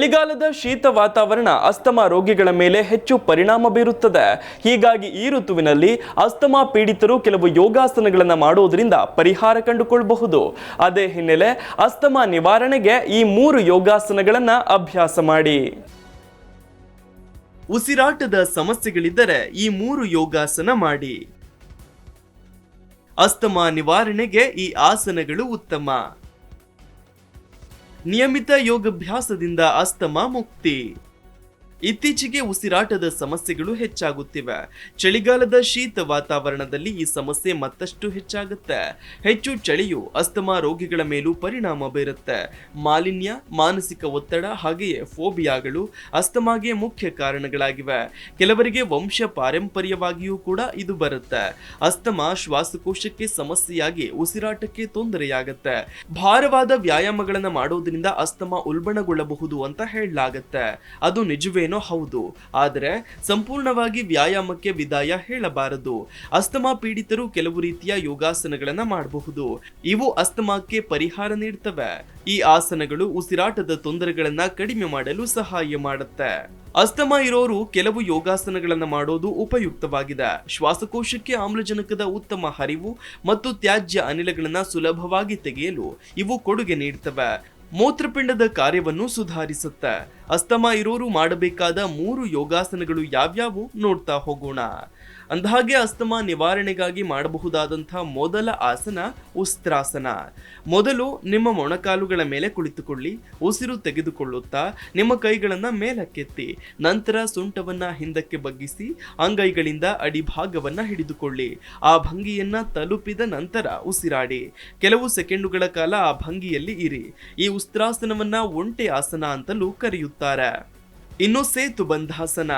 ಚಳಿಗಾಲದ ಶೀತ ವಾತಾವರಣ ಅಸ್ತಮಾ ರೋಗಿಗಳ ಮೇಲೆ ಹೆಚ್ಚು ಪರಿಣಾಮ ಬೀರುತ್ತದೆ. ಹೀಗಾಗಿ ಈ ಋತುವಿನಲ್ಲಿ ಅಸ್ತಮಾ ಪೀಡಿತರು ಕೆಲವು ಯೋಗಾಸನಗಳನ್ನು ಮಾಡುವುದರಿಂದ ಪರಿಹಾರ ಕಂಡುಕೊಳ್ಳಬಹುದು ಅದೇ ಹಿನ್ನೆಲೆ ಅಸ್ತಮಾ ನಿವಾರಣೆಗೆ ಈ ಮೂರು ಯೋಗಾಸನಗಳನ್ನು ಅಭ್ಯಾಸ ಮಾಡಿ. ಉಸಿರಾಟದ ಸಮಸ್ಯೆಗಳಿದ್ದರೆ ಈ ಮೂರು ಯೋಗಾಸನ ಮಾಡಿ. ಅಸ್ತಮಾ ನಿವಾರಣೆಗೆ ಈ ಆಸನಗಳು ಉತ್ತಮ. ನಿಯಮಿತ ಯೋಗಾಭ್ಯಾಸದಿಂದ ಅಸ್ತಮಾ ಮುಕ್ತಿ. ಇತ್ತೀಚೆಗೆ ಉಸಿರಾಟದ ಸಮಸ್ಯೆಗಳು ಹೆಚ್ಚಾಗುತ್ತಿವೆ. ಚಳಿಗಾಲದ ಶೀತ ವಾತಾವರಣದಲ್ಲಿ ಈ ಸಮಸ್ಯೆ ಮತ್ತಷ್ಟು ಹೆಚ್ಚಾಗುತ್ತೆ. ಹೆಚ್ಚು ಚಳಿಯು ಅಸ್ತಮಾ ರೋಗಿಗಳ ಮೇಲೂ ಪರಿಣಾಮ ಬೀರುತ್ತೆ. ಮಾಲಿನ್ಯ, ಮಾನಸಿಕ ಒತ್ತಡ ಹಾಗೆಯೇ ಫೋಬಿಯಾಗಳು ಅಸ್ತಮಾಗೆ ಮುಖ್ಯ ಕಾರಣಗಳಾಗಿವೆ. ಕೆಲವರಿಗೆ ವಂಶ ಪಾರಂಪರ್ಯವಾಗಿಯೂ ಕೂಡ ಇದು ಬರುತ್ತೆ. ಅಸ್ತಮಾ ಶ್ವಾಸಕೋಶಕ್ಕೆ ಸಮಸ್ಯೆಯಾಗಿ ಉಸಿರಾಟಕ್ಕೆ ತೊಂದರೆಯಾಗುತ್ತೆ. ಭಾರವಾದ ವ್ಯಾಯಾಮಗಳನ್ನು ಮಾಡೋದ್ರಿಂದ ಅಸ್ತಮಾ ಉಲ್ಬಣಗೊಳ್ಳಬಹುದು ಅಂತ ಹೇಳಲಾಗುತ್ತೆ. ಅದು ನಿಜವೇನೋ ಹೌದು, ಆದರೆ ಸಂಪೂರ್ಣವಾಗಿ ವ್ಯಾಯಾಮಕ್ಕೆ ವಿದಾಯ ಹೇಳಬಾರದು. ಅಸ್ತಮಾ ಪೀಡಿತರು ಕೆಲವು ರೀತಿಯ ಯೋಗಾಸನಗಳನ್ನ ಮಾಡಬಹುದು. ಇವು ಅಸ್ತಮಾಕ್ಕೆ ಪರಿಹಾರ ನೀಡ್ತವೆ. ಈ ಆಸನಗಳು ಉಸಿರಾಟದ ತೊಂದರೆಗಳನ್ನ ಕಡಿಮೆ ಮಾಡಲು ಸಹಾಯ ಮಾಡುತ್ತೆ. ಅಸ್ತಮಾ ಇರೋರು ಕೆಲವು ಯೋಗಾಸನಗಳನ್ನು ಮಾಡೋದು ಉಪಯುಕ್ತವಾಗಿದೆ. ಶ್ವಾಸಕೋಶಕ್ಕೆ ಆಮ್ಲಜನಕದ ಉತ್ತಮ ಹರಿವು ಮತ್ತು ತ್ಯಾಜ್ಯ ಅನಿಲಗಳನ್ನ ಸುಲಭವಾಗಿ ತೆಗೆಯಲು ಇವು ಕೊಡುಗೆ ನೀಡುತ್ತವೆ ಮೂತ್ರಪಿಂಡದ ಕಾರ್ಯವನ್ನು ಸುಧಾರಿಸುತ್ತೆ. ಅಸ್ತಮಾ ಇರೋರು ಮಾಡಬೇಕಾದ ಮೂರು ಯೋಗಾಸನಗಳು ಯಾವ್ಯಾವು ನೋಡ್ತಾ ಹೋಗೋಣ. ಅಂದಹಾಗೆ ಅಸ್ತಮಾ ನಿವಾರಣೆಗಾಗಿ ಮಾಡಬಹುದಾದಂಥ ಮೊದಲ ಆಸನ ಉಸ್ತ್ರಾಸನ. ಮೊದಲು ನಿಮ್ಮ ಮೊಣಕಾಲುಗಳ ಮೇಲೆ ಕುಳಿತುಕೊಳ್ಳಿ, ಉಸಿರು ತೆಗೆದುಕೊಳ್ಳುತ್ತಾ ನಿಮ್ಮ ಕೈಗಳನ್ನ ಮೇಲಕ್ಕೆತ್ತಿ, ನಂತರ ಸೊಂಟವನ್ನ ಹಿಂದಕ್ಕೆ ಬಗ್ಗಿಸಿ ಅಂಗೈಗಳಿಂದ ಅಡಿಭಾಗವನ್ನ ಹಿಡಿದುಕೊಳ್ಳಿ. ಆ ಭಂಗಿಯನ್ನ ತಲುಪಿದ ನಂತರ ಉಸಿರಾಡಿ. ಕೆಲವು ಸೆಕೆಂಡುಗಳ ಕಾಲ ಆ ಭಂಗಿಯಲ್ಲಿ ಇರಿ. ಈ ಉಸ್ತ್ರಾಸನವನ್ನ ಒಂಟೆ ಆಸನ ಅಂತಲೂ ಕರೆಯುತ್ತಾರೆ. ಇನ್ನು ಸೇತು ಬಂಧಾಸನ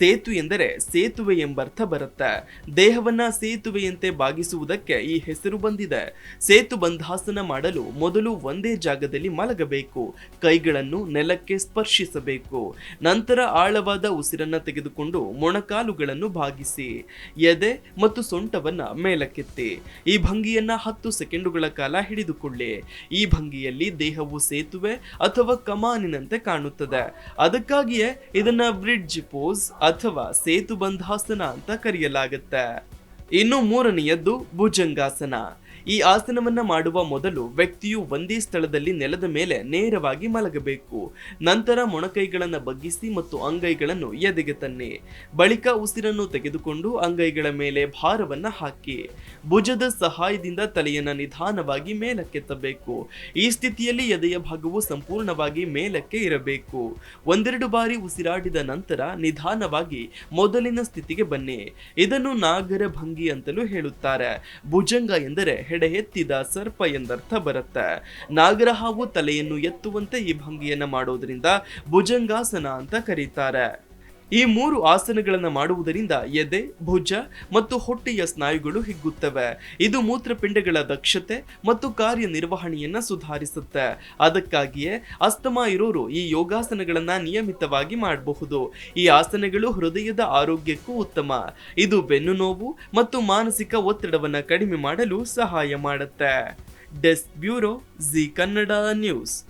ಸೇತು ಎಂದರೆ ಸೇತುವೆ ಎಂಬರ್ಥ ಬರುತ್ತೆ. ದೇಹವನ್ನ ಸೇತುವೆಯಂತೆ ಬಾಗಿಸುವುದಕ್ಕೆ ಈ ಹೆಸರು ಬಂದಿದೆ. ಸೇತು ಬಂಧಾಸನ ಮಾಡಲು ಮೊದಲು ಒಂದೇ ಜಾಗದಲ್ಲಿ ಮಲಗಬೇಕು. ಕೈಗಳನ್ನು ನೆಲಕ್ಕೆ ಸ್ಪರ್ಶಿಸಬೇಕು. ನಂತರ ಆಳವಾದ ಉಸಿರನ್ನ ತೆಗೆದುಕೊಂಡು ಮೊಣಕಾಲುಗಳನ್ನು ಭಾಗಿಸಿ ಎದೆ ಮತ್ತು ಸೊಂಟವನ್ನ ಮೇಲಕ್ಕೆತ್ತಿ. ಈ ಭಂಗಿಯನ್ನ ಹತ್ತು ಸೆಕೆಂಡುಗಳ ಕಾಲ ಹಿಡಿದುಕೊಳ್ಳಿ. ಈ ಭಂಗಿಯಲ್ಲಿ ದೇಹವು ಸೇತುವೆ ಅಥವಾ ಕಮಾನಿನಂತೆ ಕಾಣುತ್ತದೆ. ಅದಕ್ಕಾಗಿಯೇ ಇದನ್ನ ಬ್ರಿಡ್ಜ್ ಪೋಸ್ ಅಥವಾ ಸೇತು ಬಂಧಾಸನ ಅಂತ ಕರೆಯಲಾಗುತ್ತೆ. ಇನ್ನು ಮೂರನೆಯದ್ದು ಭುಜಂಗಾಸನ. ಈ ಆಸನವನ್ನ ಮಾಡುವ ಮೊದಲು ವ್ಯಕ್ತಿಯು ಒಂದೇ ಸ್ಥಳದಲ್ಲಿ ನೆಲದ ಮೇಲೆ ನೇರವಾಗಿ ಮಲಗಬೇಕು. ನಂತರ ಮೊಣಕೈಗಳನ್ನು ಬಗ್ಗಿಸಿ ಮತ್ತು ಅಂಗೈಗಳನ್ನು ಎದೆಗೆ ತನ್ನಿ. ಬಳಿಕ ಉಸಿರನ್ನು ತೆಗೆದುಕೊಂಡು ಅಂಗೈಗಳ ಮೇಲೆ ಭಾರವನ್ನ ಹಾಕಿ. ಭುಜದ ಸಹಾಯದಿಂದ ತಲೆಯನ್ನು ನಿಧಾನವಾಗಿ ಮೇಲಕ್ಕೆತ್ತಬೇಕು ಈ ಸ್ಥಿತಿಯಲ್ಲಿ ಎದೆಯ ಭಾಗವು ಸಂಪೂರ್ಣವಾಗಿ ಮೇಲಕ್ಕೆ ಇರಬೇಕು. ಒಂದೆರಡು ಬಾರಿ ಉಸಿರಾಡಿದ ನಂತರ ನಿಧಾನವಾಗಿ ಮೊದಲಿನ ಸ್ಥಿತಿಗೆ ಬನ್ನಿ. ಇದನ್ನು ನಾಗರ ಭಂಗಿ ಅಂತಲೂ ಹೇಳುತ್ತಾರೆ. ಭುಜಂಗ ಎಂದರೆ ಹೆಡೆ ಎತ್ತಿದ ಸರ್ಪ ಎಂದರ್ಥ ಬರುತ್ತೆ. ನಾಗರ ಹಾವು ತಲೆಯನ್ನು ಎತ್ತುವಂತೆ ಈ ಭಂಗಿಯನ್ನು ಮಾಡೋದ್ರಿಂದ ಭುಜಂಗಾಸನ ಅಂತ ಕರೀತಾರೆ. ಈ ಮೂರು ಆಸನಗಳನ್ನು ಮಾಡುವುದರಿಂದ ಎದೆ, ಭುಜ ಮತ್ತು ಹೊಟ್ಟೆಯ ಸ್ನಾಯುಗಳು ಹಿಗ್ಗುತ್ತವೆ. ಇದು ಮೂತ್ರಪಿಂಡಗಳ ದಕ್ಷತೆ ಮತ್ತು ಕಾರ್ಯನಿರ್ವಹಣೆಯನ್ನ ಸುಧಾರಿಸುತ್ತೆ. ಅದಕ್ಕಾಗಿಯೇ ಅಸ್ತಮಾ ಇರೋರು ಈ ಯೋಗಾಸನಗಳನ್ನು ನಿಯಮಿತವಾಗಿ ಮಾಡಬಹುದು. ಈ ಆಸನಗಳು ಹೃದಯದ ಆರೋಗ್ಯಕ್ಕೂ ಉತ್ತಮ. ಇದು ಬೆನ್ನು ನೋವು ಮತ್ತು ಮಾನಸಿಕ ಒತ್ತಡವನ್ನು ಕಡಿಮೆ ಮಾಡಲು ಸಹಾಯ ಮಾಡುತ್ತೆ. Desk bureau, Zee Kannada news.